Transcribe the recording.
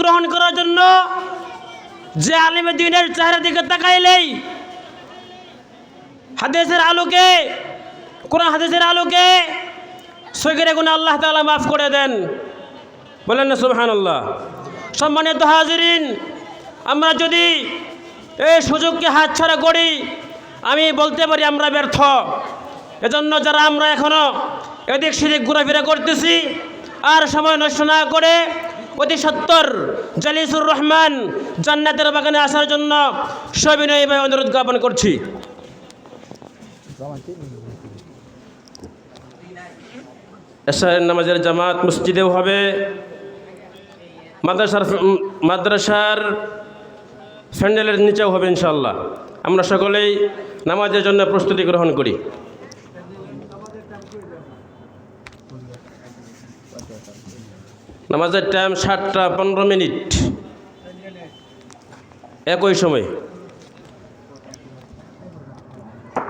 গ্রহণ করার জন্য যে আলিমে দিনের চেহারা দিকে তাকাইলেই হাদেশের আলোকে, কোরআন হাদিসের আলোকে সগিরে গুণ আল্লাহ তাআলা মাফ করে দেন। বলেন না, সুবহানাল্লাহ। সম্মানিত হাজিরিন, আমরা যদি এই সুযোগকে হাতছাড়া করি, আমি বলতে পারি আমরা ব্যর্থ। এজন্য যারা আমরা এখনও এদিক সেদিক ঘোরাফেরা করতেছি, আর সময় নষ্ট না করে অতি সত্তর। জালিসুর রহমান জান্নাতের বাগানে আসার জন্য সবিনয়ভাবে অনুরোধ জ্ঞাপন করছি। নামাজের জামাত মসজিদেও হবে। মাদ্রাসার মাদ্রাসার স্যান্ডেলের নিচেও হবে ইনশাল্লাহ আমরা সকলেই নামাজের জন্য প্রস্তুতি গ্রহণ করি। নামাজের টাইম সাতটা পনেরো মিনিট। একই সময়।